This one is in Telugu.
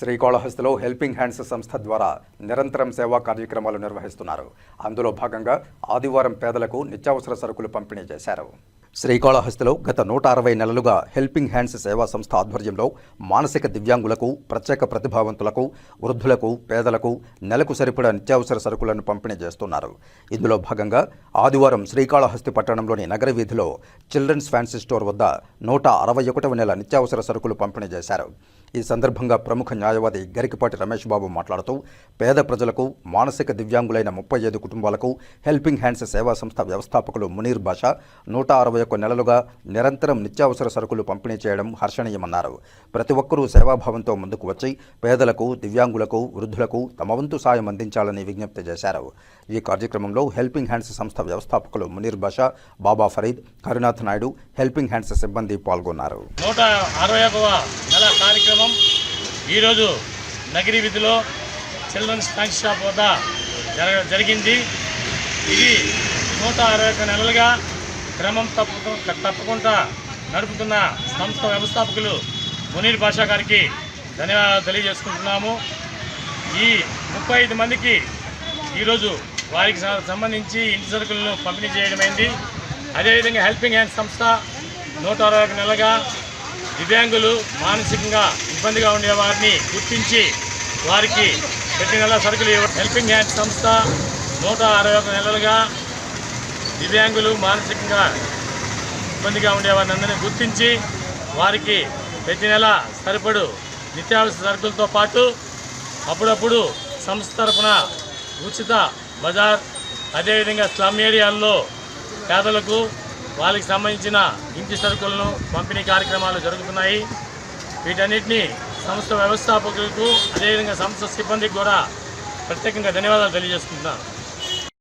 శ్రీకాళహస్తిలో హెల్పింగ్ హ్యాండ్స్ సంస్థ ద్వారా నిరంతరం సేవా కార్యక్రమాలు నిర్వహిస్తున్నారు. అందులో భాగంగా ఆదివారం పేదలకు నిత్యావసర సరుకులు పంపిణీ చేశారు. శ్రీకాళహస్తిలో గత నూట అరవై నెలలుగా హెల్పింగ్ హ్యాండ్స్ సేవా సంస్థ ఆధ్వర్యంలో మానసిక దివ్యాంగులకు ప్రత్యేక ప్రతిభావంతులకు వృద్ధులకు పేదలకు నెలకు సరిపడా నిత్యావసర సరుకులను పంపిణీ చేస్తున్నారు. ఇందులో భాగంగా ఆదివారం శ్రీకాళహస్తి పట్టణంలోని నగర వీధిలో చిల్డ్రన్స్ ఫ్యాన్సీ స్టోర్ వద్ద నూట అరవై ఒకటవ నెల నిత్యావసర సరుకులు పంపిణీ చేశారు. ఈ సందర్భంగా ప్రముఖ న్యాయవాది గరికపాటి రమేష్ బాబు మాట్లాడుతూ పేద ప్రజలకు మానసిక దివ్యాంగులైన ముప్పై ఐదు కుటుంబాలకు హెల్పింగ్ హ్యాండ్స్ సేవా సంస్థ వ్యవస్థాపకులు మునీర్ బాషా నూట అరవై ఒక్క నెలలుగా నిరంతరం నిత్యావసర సరుకులు పంపిణీ చేయడం హర్షణీయమన్నారు. ప్రతి ఒక్కరూ సేవాభావంతో ముందుకు వచ్చి పేదలకు దివ్యాంగులకు వృద్ధులకు తమ వంతు సాయం అందించాలని విజ్ఞప్తి చేశారు. ఈ కార్యక్రమంలో హెల్పింగ్ హ్యాండ్స్ సంస్థ వ్యవస్థాపకులు మునీర్ బాషా బాబా ఫరీద్ కరునాథ్ నాయుడు హెల్పింగ్ హ్యాండ్స్ సిబ్బంది పాల్గొన్నారు. నూట అరవై నెల కార్యక్రమం ఈరోజు నగిరి వీధిలో చిల్డ్రన్స్ థ్యాంక్స్ షాప్ వద్ద జరగ జరిగింది. ఇది నూట అరవై ఒక నెలలుగా క్రమం తప్పు తప్పకుండా నడుపుతున్న సంస్థ వ్యవస్థాపకులు మునీర్ భాషా గారికి ధన్యవాదాలు తెలియజేసుకుంటున్నాము. ఈ ముప్పై ఐదు మందికి ఈరోజు వారికి సంబంధించి ఇంటి సరుకులను పంపిణీ చేయడమైంది అదేవిధంగా హెల్పింగ్ హ్యాండ్ సంస్థ నూట అరవై ఒక నెలగా దివ్యాంగులు మానసికంగా ఇబ్బందిగా ఉండే వారిని గుర్తించి వారికి ప్రతి నెల సరుకులు హెల్పింగ్ హ్యాండ్ సంస్థ నూట అరవై ఒక నెలలుగా దివ్యాంగులు మానసికంగా ఇబ్బందిగా ఉండే అందరినీ గుర్తించి వారికి ప్రతి నెల సరిపడు నిత్యావసర సరుకులతో పాటు అప్పుడప్పుడు సంస్థ తరపున ఉచిత బజార్ అదేవిధంగా స్లమ్ ఏరియాల్లో పేదలకు వాళ్ళకి సంబంధించిన ఇంటి సరుకులను పంపిణీ కార్యక్రమాలు జరుగుతున్నాయి. వీటన్నిటినీ సంస్థ వ్యవస్థాపకులకు అదేవిధంగా సంస్థ సిబ్బందికి కూడా ప్రత్యేకంగా ధన్యవాదాలు తెలియజేసుకుంటున్నాను.